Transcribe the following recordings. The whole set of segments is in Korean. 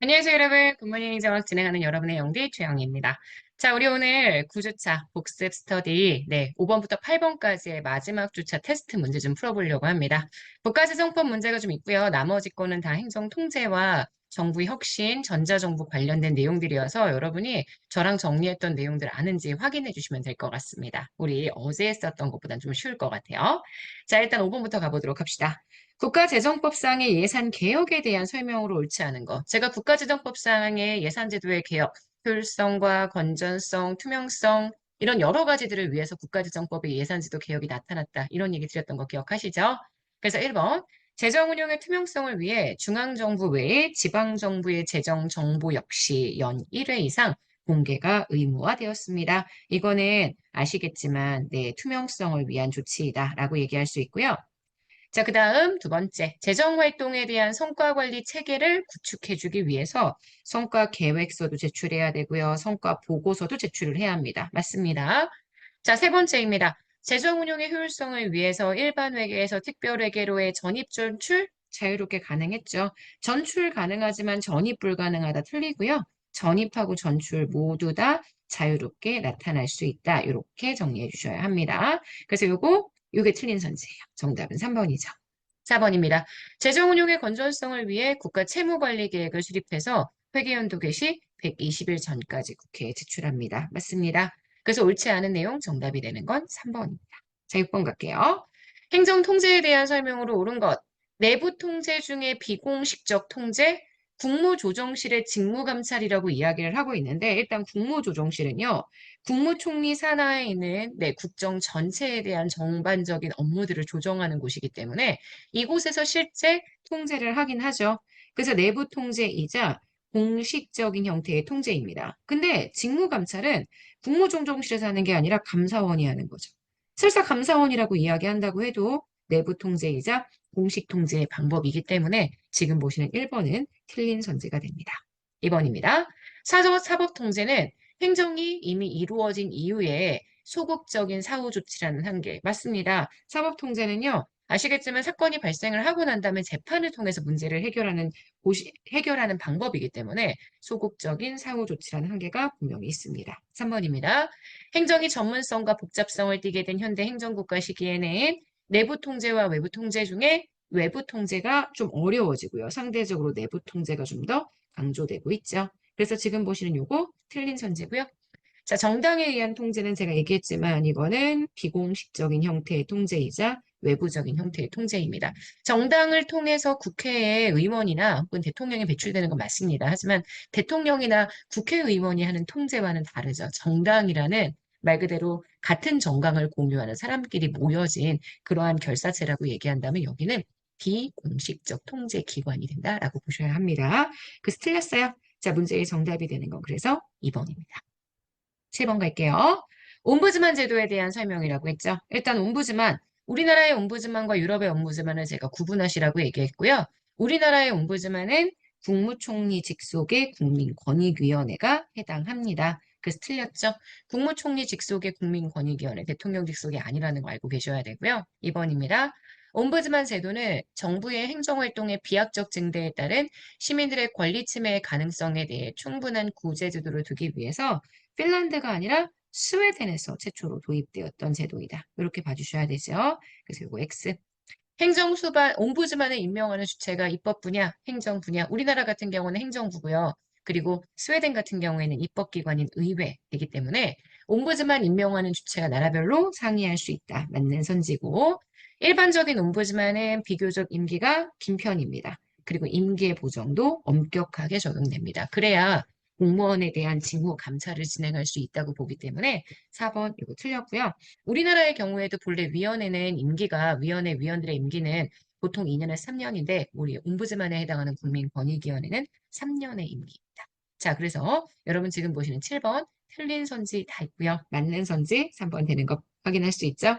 안녕하세요, 여러분. 굿모닝 정학 진행하는 여러분의 영디 최영입니다. 자, 우리 오늘 9주차 복습 스터디, 네, 5번부터 8번까지의 마지막 주차 테스트 문제 좀 풀어보려고 합니다. 국가재정법 문제가 좀 있고요. 나머지 거는 다 행정 통제와 정부 혁신, 전자정부 관련된 내용들이어서 여러분이 저랑 정리했던 내용들 아는지 확인해 주시면 될 것 같습니다. 우리 어제 했었던 것보다는 좀 쉬울 것 같아요. 자, 일단 5번부터 가보도록 합시다. 국가재정법상의 예산 개혁에 대한 설명으로 옳지 않은 거. 제가 국가재정법상의 예산제도의 개혁, 효율성과 건전성, 투명성 이런 여러 가지들을 위해서 국가재정법의 예산제도 개혁이 나타났다. 이런 얘기 드렸던 거 기억하시죠? 그래서 1번 재정 운영의 투명성을 위해 중앙정부 외에 지방정부의 재정 정보 역시 연 1회 이상 공개가 의무화되었습니다. 이거는 아시겠지만 네, 투명성을 위한 조치이다라고 얘기할 수 있고요. 자, 그 다음 두 번째, 재정활동에 대한 성과관리 체계를 구축해주기 위해서 성과 계획서도 제출해야 되고요. 성과 보고서도 제출을 해야 합니다. 맞습니다. 자, 세 번째입니다. 재정 운용의 효율성을 위해서 일반 회계에서 특별 회계로의 전입 전출 자유롭게 가능했죠. 전출 가능하지만 전입 불가능하다 틀리고요. 전입하고 전출 모두 다 자유롭게 나타날 수 있다. 이렇게 정리해 주셔야 합니다. 그래서 요거 이게 틀린 선지예요. 정답은 3번이죠. 4번입니다. 재정 운용의 건전성을 위해 국가 채무관리 계획을 수립해서 회계연도 개시 120일 전까지 국회에 제출합니다. 맞습니다. 그래서 옳지 않은 내용 정답이 되는 건 3번입니다. 자, 6번 갈게요. 행정 통제에 대한 설명으로 옳은 것. 내부 통제 중에 비공식적 통제, 국무조정실의 직무감찰이라고 이야기를 하고 있는데 일단 국무조정실은요. 국무총리 산하에 있는 네, 국정 전체에 대한 전반적인 업무들을 조정하는 곳이기 때문에 이곳에서 실제 통제를 하긴 하죠. 그래서 내부 통제이자 공식적인 형태의 통제입니다. 근데 직무감찰은 국무조정실에서 하는 게 아니라 감사원이 하는 거죠. 설사 감사원이라고 이야기한다고 해도 내부 통제이자 공식 통제의 방법이기 때문에 지금 보시는 1번은 틀린 선제가 됩니다. 2번입니다. 사적 사법 통제는 행정이 이미 이루어진 이후에 소극적인 사후 조치라는 한계. 맞습니다. 사법 통제는요. 아시겠지만 사건이 발생을 하고 난 다음에 재판을 통해서 문제를 해결하는 고시, 해결하는 방법이기 때문에 소극적인 사후 조치라는 한계가 분명히 있습니다. 3번입니다. 행정이 전문성과 복잡성을 띠게 된 현대 행정국가 시기에는 내부 통제와 외부 통제 중에 외부 통제가 좀 어려워지고요. 상대적으로 내부 통제가 좀 더 강조되고 있죠. 그래서 지금 보시는 요거 틀린 선제고요. 자, 정당에 의한 통제는 제가 얘기했지만 이거는 비공식적인 형태의 통제이자 외부적인 형태의 통제입니다. 정당을 통해서 국회의 의원이나 혹은 대통령이 배출되는 건 맞습니다. 하지만 대통령이나 국회의원이 하는 통제와는 다르죠. 정당이라는 말 그대로 같은 정강을 공유하는 사람끼리 모여진 그러한 결사체라고 얘기한다면 여기는 비공식적 통제 기관이 된다라고 보셔야 합니다. 그래서 틀렸어요. 자, 문제의 정답이 되는 건 그래서 2번입니다. 7번 갈게요. 옴부즈만 제도에 대한 설명이라고 했죠. 일단 옴부즈만, 우리나라의 옴부즈만과 유럽의 옴부즈만을 제가 구분하시라고 얘기했고요. 우리나라의 옴부즈만은 국무총리 직속의 국민권익위원회가 해당합니다. 그래서 틀렸죠. 국무총리 직속의 국민권익위원회, 대통령 직속이 아니라는 거 알고 계셔야 되고요. 2번입니다. 옴부즈만 제도는 정부의 행정활동의 비약적 증대에 따른 시민들의 권리 침해의 가능성에 대해 충분한 구제 제도를 두기 위해서 핀란드가 아니라 스웨덴에서 최초로 도입되었던 제도이다. 이렇게 봐주셔야 되죠. 그래서 이거 X. 행정수반, 옴부즈만을 임명하는 주체가 입법 분야, 행정 분야. 우리나라 같은 경우는 행정부고요. 그리고 스웨덴 같은 경우에는 입법기관인 의회이기 때문에 옴부즈만 임명하는 주체가 나라별로 상의할 수 있다. 맞는 선지고 일반적인 옴부즈만은 비교적 임기가 긴 편입니다. 그리고 임기의 보정도 엄격하게 적용됩니다. 그래야 공무원에 대한 징후 감찰을 진행할 수 있다고 보기 때문에 4번 이거 틀렸고요. 우리나라의 경우에도 본래 위원회는 임기가 위원회 위원들의 임기는 보통 2년에서 3년인데 우리 옴부즈만에 해당하는 국민권익위원회는 3년의 임기입니다. 자, 그래서 여러분 지금 보시는 7번 틀린 선지 다 있고요. 맞는 선지 3번 되는 거 확인할 수 있죠?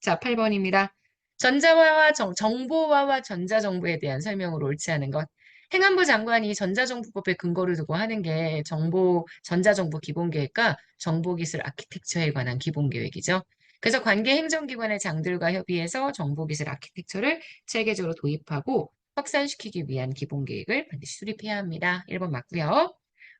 자, 8번입니다. 전자화와 정, 정보화와 전자정보에 대한 설명으로 옳지 않은 것. 행안부 장관이 전자정보법에 근거를 두고 하는 게 정보, 전자정보 기본계획과 정보기술 아키텍처에 관한 기본계획이죠. 그래서 관계 행정기관의 장들과 협의해서 정보기술 아키텍처를 체계적으로 도입하고 확산시키기 위한 기본 계획을 반드시 수립해야 합니다. 1번 맞고요.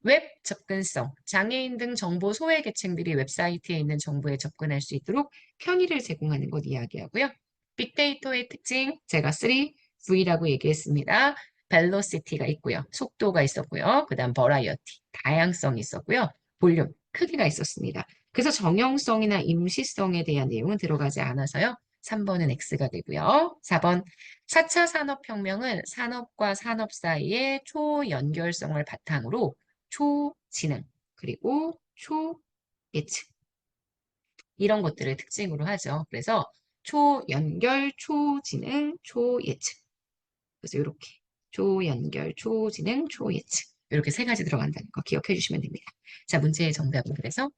웹 접근성, 장애인 등 정보 소외 계층들이 웹사이트에 있는 정보에 접근할 수 있도록 편의를 제공하는 것 이야기하고요. 빅데이터의 특징, 제가 3V라고 얘기했습니다. 벨로시티가 있고요. 속도가 있었고요. 그 다음 버라이어티, 다양성이 있었고요. 볼륨, 크기가 있었습니다. 그래서 정형성이나 임시성에 대한 내용은 들어가지 않아서요. 3번은 X가 되고요. 4번 4차 산업혁명은 산업과 산업 사이의 초연결성을 바탕으로 초지능 그리고 초예측 이런 것들을 특징으로 하죠. 그래서 초연결, 초지능, 초예측 그래서 이렇게 초연결, 초지능, 초예측 이렇게 세 가지 들어간다는 거 기억해 주시면 됩니다. 자, 문제의 정답은 그래서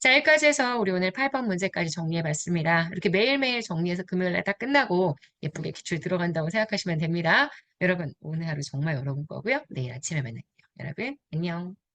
자, 여기까지 해서 우리 오늘 8번 문제까지 정리해 봤습니다. 이렇게 매일매일 정리해서 금요일 날 딱 끝나고 예쁘게 기출 들어간다고 생각하시면 됩니다. 여러분, 오늘 하루 정말 여러분 거고요. 내일 아침에 만날게요. 여러분, 안녕.